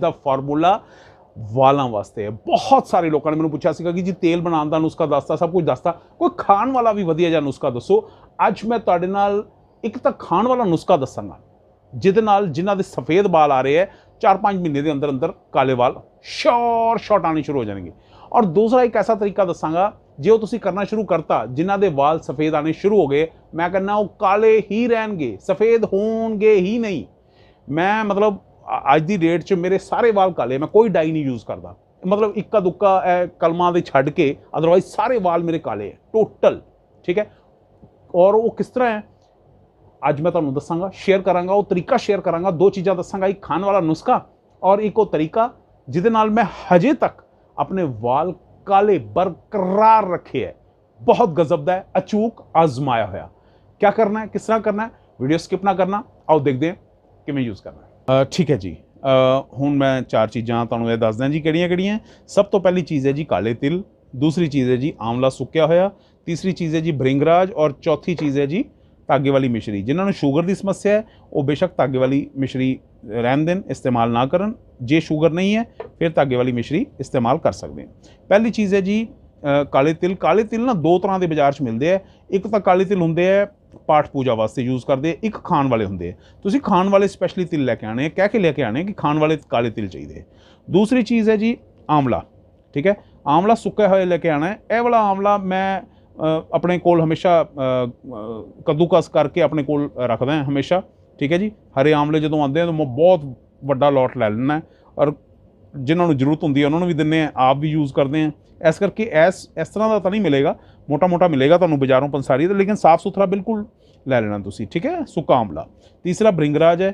ਦਾ formula ਵਾਲਾਂ ਵਾਸਤੇ ਹੈ। ਬਹੁਤ ਸਾਰੇ ਲੋਕਾਂ ਨੇ ਮੈਨੂੰ ਪੁੱਛਿਆ ਸੀਗਾ ਕਿ ਜੀ ਤੇਲ ਬਣਾਉਣ ਦਾ ਨੁਸਖਾ ਦੱਸਤਾ, ਸਭ ਕੁਝ ਦੱਸਤਾ। ਕੋਈ ਖਾਣ ਵਾਲਾ ਵੀ ਵਧੀਆ ਜਿਹਾ ਨੁਸਖਾ ਦੱਸੋ। ਅੱਜ ਮੈਂ ਤੁਹਾਡੇ ਨਾਲ ਇੱਕ ਤਾਂ ਖਾਣ ਵਾਲਾ ਨੁਸਖਾ ਦੱਸਾਂਗਾ, ਜਿਹਦੇ ਨਾਲ ਜਿਨ੍ਹਾਂ ਦੇ ਸਫੇਦ ਵਾਲ ਆ ਰਹੇ ਹੈ 4-5 ਮਹੀਨੇ ਦੇ ਅੰਦਰ ਅੰਦਰ ਕਾਲੇ ਵਾਲ ਸ਼ੋਰ ਸ਼ਾਰਟ ਆਣੇ ਸ਼ੁਰੂ ਹੋ ਜਾਣਗੇ। ਔਰ ਦੂਸਰਾ ਇੱਕ ਐਸਾ ਤਰੀਕਾ ਦੱਸਾਂਗਾ, ਜੇ ਉਹ ਤੁਸੀਂ ਕਰਨਾ ਸ਼ੁਰੂ ਕਰਤਾ, ਜਿਨ੍ਹਾਂ ਦੇ ਵਾਲ ਸਫੇਦ ਆਣੇ ਸ਼ੁਰੂ ਹੋ ਗਏ, ਮੈਂ ਕਹਿੰਦਾ ਉਹ ਕਾਲੇ ਹੀ ਰਹਿਣਗੇ, ਸਫੇਦ ਹੋਣਗੇ ਹੀ ਨਹੀਂ। ਮੈਂ ਮਤਲਬ ਅੱਜ ਦੀ ਡੇਟ 'ਚ ਮੇਰੇ ਸਾਰੇ ਵਾਲ ਕਾਲੇ, ਮੈਂ ਕੋਈ ਡਾਈ ਨਹੀਂ ਯੂਜ਼ ਕਰਦਾ। ਮਤਲਬ ਇੱਕਾ ਦੁੱਕਾ ਇਹ ਕਲਮਾਂ ਦੇ ਛੱਡ ਕੇ ਅਦਰਵਾਈਜ਼ ਸਾਰੇ ਵਾਲ ਮੇਰੇ ਕਾਲੇ ਹੈ ਟੋਟਲ ਠੀਕ ਹੈ? ਔਰ ਉਹ ਕਿਸ ਤਰ੍ਹਾਂ ਹੈ? ਅੱਜ ਮੈਂ ਤੁਹਾਨੂੰ ਦੱਸਾਂਗਾ ਸ਼ੇਅਰ ਕਰਾਂਗਾ, ਉਹ ਤਰੀਕਾ ਸ਼ੇਅਰ ਕਰਾਂਗਾ, ਦੋ ਚੀਜ਼ਾਂ ਦੱਸਾਂਗਾ, ਇੱਕ ਖਾਣ ਵਾਲਾ ਨੁਸਖਾ ਔਰ ਇੱਕ ਉਹ ਤਰੀਕਾ ਜਿਹਦੇ ਨਾਲ ਮੈਂ ਹਜੇ ਤੱਕ ਆਪਣੇ ਵਾਲ ਕਾਲੇ ਬਰਕਰਾਰ ਰੱਖੇ ਹੈ। ਬਹੁਤ ਗਜ਼ਬ ਦਾ ਹੈ, ਅਚੂਕ ਆਜ਼ਮਾਇਆ ਹੋਇਆ। ਕੀ ਕਰਨਾ ਹੈ? ਕਿਸ ਤਰ੍ਹਾਂ ਕਰਨਾ ਹੈ? ਵੀਡੀਓ ਸਕਿਪ ਨਾ ਕਰਨਾ। ਆਓ ਦੇਖਦੇ ਹਾਂ ਕਿਵੇਂ ਯੂਜ਼ ਕਰਨਾ ਹੈ। ਠੀਕ ਹੈ ਜੀ। ਹੁਣ ਮੈਂ ਚਾਰ ਚੀਜ਼ਾਂ ਤੁਹਾਨੂੰ ਇਹ ਦੱਸਦਾ ਜੀ ਕਿਹੜੀਆਂ ਕਿਹੜੀਆਂ। ਸਭ ਤੋਂ ਪਹਿਲੀ ਚੀਜ਼ ਹੈ ਜੀ ਕਾਲੇ ਤਿਲ। ਦੂਸਰੀ ਚੀਜ਼ ਹੈ ਜੀ ਆਮਲਾ ਸੁੱਕਿਆ ਹੋਇਆ। ਤੀਸਰੀ ਚੀਜ਼ ਹੈ ਜੀ ਭ੍ਰਿੰਗਰਾਜ ਔਰ ਚੌਥੀ ਚੀਜ਼ ਹੈ ਜੀ ਧਾਗੇ ਵਾਲੀ ਮਿਸ਼ਰੀ। ਜਿਨ੍ਹਾਂ ਨੂੰ ਸ਼ੂਗਰ ਦੀ ਸਮੱਸਿਆ ਹੈ, ਉਹ ਬੇਸ਼ੱਕ ਧਾਗੇ ਵਾਲੀ ਮਿਸ਼ਰੀ ਰਹਿਣ ਦੇਣ, ਇਸਤੇਮਾਲ ਨਾ ਕਰਨ। ਜੇ ਸ਼ੂਗਰ ਨਹੀਂ ਹੈ, ਫਿਰ ਧਾਗੇ ਵਾਲੀ ਮਿਸ਼ਰੀ ਇਸਤੇਮਾਲ ਕਰ ਸਕਦੇ ਹਾਂ। ਪਹਿਲੀ ਚੀਜ਼ ਹੈ ਜੀ ਕਾਲੇ ਤਿਲ। ਕਾਲੇ ਤਿਲ ਨਾ ਦੋ ਤਰ੍ਹਾਂ ਦੇ ਬਾਜ਼ਾਰ 'ਚ ਮਿਲਦੇ ਆ। ਇੱਕ ਤਾਂ ਕਾਲੇ ਤਿਲ ਹੁੰਦੇ ਆ ਪਾਠ ਪੂਜਾ ਵਾਸਤੇ ਯੂਜ਼ ਕਰਦੇ ਇੱਕ ਖਾਣ ਵਾਲੇ ਹੁੰਦੇ ਆ। ਤੁਸੀਂ ਖਾਣ ਵਾਲੇ ਸਪੈਸ਼ਲੀ ਤਿਲ ਲੈ ਕੇ ਆਣੇ ਕਹਿ ਕੇ ਲੈ ਕੇ ਆਣੇ ਕਿ ਖਾਣ ਵਾਲੇ ਕਾਲੇ ਤਿਲ ਚਾਹੀਦੇ ਦੂਸਰੀ ਚੀਜ਼ ਹੈ ਜੀ ਆਮਲਾ ਠੀਕ ਹੈ? ਆਮਲਾ ਸੁੱਕਾ ਹੋਇਆ ਲੈ ਕੇ ਆਣਾ ਇਹ ਵਾਲਾ ਆਮਲਾ ਮੈਂ ਆਪਣੇ ਕੋਲ ਹਮੇਸ਼ਾ ਅ, ਅ, ਕੱਦੂਕਸ ਕਰਕੇ ਆਪਣੇ ਕੋਲ ਰੱਖਦਾ ਹਾਂ ਹਮੇਸ਼ਾ ਠੀਕ ਹੈ ਜੀ? ਹਰੇ ਆਮਲੇ ਜਦੋਂ ਆਉਂਦੇ ਆ ਤਾਂ ਮੈਂ ਬਹੁਤ ਵੱਡਾ ਲੋਟ ਲੈ ਲੈਣਾ ਔਰ ਜਿਨ੍ਹਾਂ ਨੂੰ ਜ਼ਰੂਰਤ ਹੁੰਦੀ ਹੈ, ਉਹਨਾਂ ਨੂੰ ਵੀ ਦਿੰਨੇ ਆ ਆਪ ਵੀ ਯੂਜ਼ ਕਰਦੇ ਆ ਇਸ ਕਰਕੇ ਐਸ ਇਸ ਤਰ੍ਹਾਂ ਦਾ ਤਾਂ ਨਹੀਂ ਮਿਲੇਗਾ ਮੋਟਾ ਮੋਟਾ ਮਿਲੇਗਾ ਤੁਹਾਨੂੰ ਬਾਜ਼ਾਰੋਂ ਪੰਸਾਰੀ ਦਾ, ਲੇਕਿਨ ਸਾਫ਼ ਸੁਥਰਾ ਬਿਲਕੁਲ ਲੈ ਲੈਣਾ ਤੁਸੀਂ, ਠੀਕ ਹੈ? ਸੁੱਕਾ ਆਮਲਾ ਤੀਸਰਾ ਬ੍ਰਿੰਗਰਾਜ ਹੈ,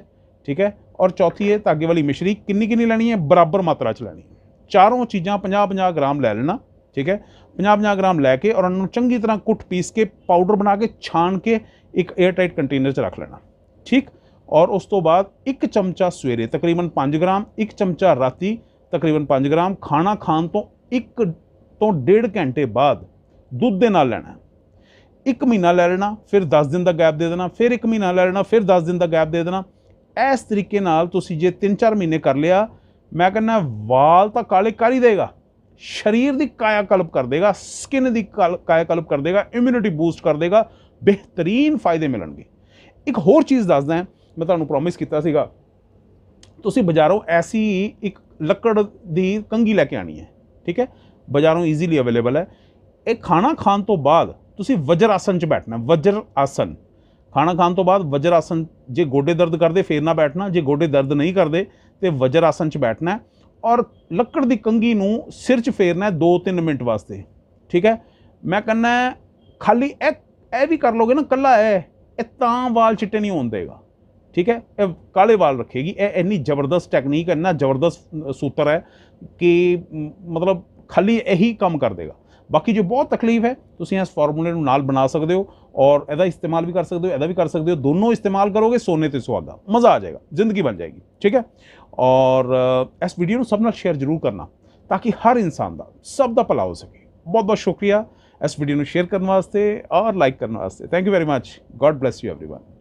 ਠੀਕ ਹੈ? ਔਰ ਚੌਥੀ ਹੈ ਧਾਗੇ ਵਾਲੀ ਮਿਸ਼ਰੀ ਕਿੰਨੀ ਕਿੰਨੀ ਲੈਣੀ ਹੈ? ਬਰਾਬਰ ਮਾਤਰਾ ਚ ਲੈਣੀ ਚਾਰੋਂ ਚੀਜ਼ਾਂ 50-50 ਗ੍ਰਾਮ ਲੈ ਲੈਣਾ, ਠੀਕ ਹੈ? 50-50 ਗ੍ਰਾਮ ਲੈ ਕੇ ਔਰ ਉਹਨਾਂ ਨੂੰ ਚੰਗੀ ਤਰ੍ਹਾਂ ਕੁੱਟ ਪੀਸ ਕੇ ਪਾਊਡਰ ਬਣਾ ਕੇ, ਛਾਣ ਕੇ, ਇੱਕ 에ਅਰ ਟਾਈਟ ਕੰਟੇਨਰ 'ਚ ਰੱਖ ਲੈਣਾ, ਠੀਕ? ਔਰ ਉਸ ਤੋਂ ਬਾਅਦ ਇੱਕ ਚਮਚਾ ਸਵੇਰੇ, ਤਕਰੀਬਨ 5 ਗ੍ਰਾਮ, ਇੱਕ ਚਮਚਾ ਰਾਤੀ, ਤਕਰੀਬਨ 5 ਗ੍ਰਾਮ, ਖਾਣਾ ਖਾਣ ਤੋਂ ਇੱਕ ਤੋਂ ਡੇਢ ਘੰਟੇ ਬਾਅਦ ਦੁੱਧ ਦੇ ਨਾਲ ਲੈਣਾ। ਇੱਕ ਮਹੀਨਾ ਲੈ ਲੈਣਾ, ਫਿਰ 10 ਦਿਨ ਦਾ ਗੈਪ ਦੇ ਦੇਣਾ, ਫਿਰ ਇੱਕ ਮਹੀਨਾ ਲੈ ਲੈਣਾ, ਫਿਰ 10 ਦਿਨ ਦਾ ਗੈਪ ਦੇ ਦੇਣਾ। ਇਸ ਤਰੀਕੇ ਨਾਲ ਤੁਸੀਂ ਜੇ 3-4 ਮਹੀਨੇ ਕਰ ਲਿਆ, ਮੈਂ ਕਹਿੰਦਾ ਵਾਲ ਤਾਂ ਕਾਲੇ ਕਰ ਹੀ ਦੇਗਾ। ਸਰੀਰ ਦੀ ਕਾਇਆ ਕਲਪ ਕਰ ਦੇਗਾ ਸਕਿਨ ਦੀ ਕਲ- ਕਾਇਆ ਕਲਪ ਕਰ ਦੇਗਾ ਇਮਿਊਨਿਟੀ ਬੂਸਟ ਕਰ ਦੇਗਾ, ਬਿਹਤਰੀਨ ਫਾਇਦੇ ਮਿਲਣਗੇ। ਇੱਕ ਹੋਰ ਚੀਜ਼ ਦੱਸਦਾ ਮੈਂ ਤੁਹਾਨੂੰ ਪ੍ਰੋਮਿਸ ਕੀਤਾ ਸੀਗਾ, ਤੁਸੀਂ ਬਾਜ਼ਾਰੋਂ ਐਸੀ ਇੱਕ ਲੱਕੜ ਦੀ ਕੰਗੀ ਲੈ ਕੇ ਆਣੀ ਹੈ, ਠੀਕ ਹੈ? ਬਾਜ਼ਾਰੋਂ ਈਜ਼ੀਲੀ ਅਵੇਲੇਬਲ ਹੈ। ਇਹ ਖਾਣਾ ਖਾਣ ਤੋਂ ਬਾਅਦ ਤੁਸੀਂ ਵਜਰ ਆਸਨ 'ਚ ਬੈਠਣਾ, ਵਜਰ ਆਸਨ ਖਾਣਾ ਖਾਣ ਤੋਂ ਬਾਅਦ ਵਜਰ ਆਸਨ ਜੇ ਗੋਡੇ ਦਰਦ ਕਰਦੇ, ਫੇਰ ਨਾ ਬੈਠਣਾ, ਜੇ ਗੋਡੇ ਦਰਦ ਨਹੀਂ ਕਰਦੇ, ਤੇ ਵਜਰ ਆਸਨ 'ਚ ਬੈਠਣਾ ਔਰ ਲੱਕੜ ਦੀ ਕੰਗੀ ਨੂੰ ਸਿਰ 'ਚ ਫੇਰਨਾ ਹੈ 2-3 ਮਿੰਟ ਵਾਸਤੇ, ਠੀਕ ਹੈ? ਮੈਂ ਕਹਿੰਦਾ, ਖਾਲੀ ਇਹ ਇਹ ਵੀ ਕਰ ਲੋਗੇ ਨਾ, ਕੱਲਾ ਇਹ ਇਹ ਤਾਂ ਵਾਲ ਚਿੱਟੇ ਨਹੀਂ ਹੋਣ ਦੇਗਾ। ਠੀਕ ਹੈ ਇਹ ਕਾਲੇ ਵਾਲ ਰੱਖੇਗੀ ਇਹ ਇੰਨੀ ਜ਼ਬਰਦਸਤ ਟੈਕਨੀਕ ਇੰਨਾ ਜ਼ਬਰਦਸਤ ਅ, ਸੂਤਰ ਹੈ ਕਿ ਮ, ਮਤਲਬ ਖਾਲੀ ਇਹੀ ਕੰਮ ਕਰ ਦੇਗਾ ਬਾਕੀ ਜੋ ਬਹੁਤ ਤਕਲੀਫ ਹੈ ਤੁਸੀਂ ਇਸ ਫਾਰਮੂਲੇ ਨੂੰ ਨਾਲ ਬਣਾ ਸਕਦੇ ਹੋ ਔਰ ਇਹਦਾ ਇਸਤੇਮਾਲ ਵੀ ਕਰ ਸਕਦੇ ਹੋ ਇਹਦਾ ਵੀ ਕਰ ਸਕਦੇ ਹੋ ਦੋਨੋਂ ਇਸਤੇਮਾਲ ਕਰੋਗੇ ਸੋਨੇ ਤੇ ਸੁਹਾਗਾ ਮਜ਼ਾ ਆ ਜਾਏਗਾ ਜ਼ਿੰਦਗੀ ਬਣ ਜਾਏਗੀ ਠੀਕ ਹੈ ਔਰ ਅ, ਇਸ ਵੀਡੀਓ ਨੂੰ ਸਭ ਨਾਲ ਸ਼ੇਅਰ ਜ਼ਰੂਰ ਕਰਨਾ ਤਾਂ ਕਿ ਹਰ ਇਨਸਾਨ ਦਾ ਸਭ ਦਾ ਭਲਾ ਹੋ ਸਕੇ ਬਹੁਤ ਬਹੁਤ ਸ਼ੁਕਰੀਆ ਇਸ ਵੀਡੀਓ ਨੂੰ ਸ਼ੇਅਰ ਕਰਨ ਵਾਸਤੇ ਔਰ ਲਾਈਕ ਕਰਨ ਵਾਸਤੇ thank you very much God bless you everyone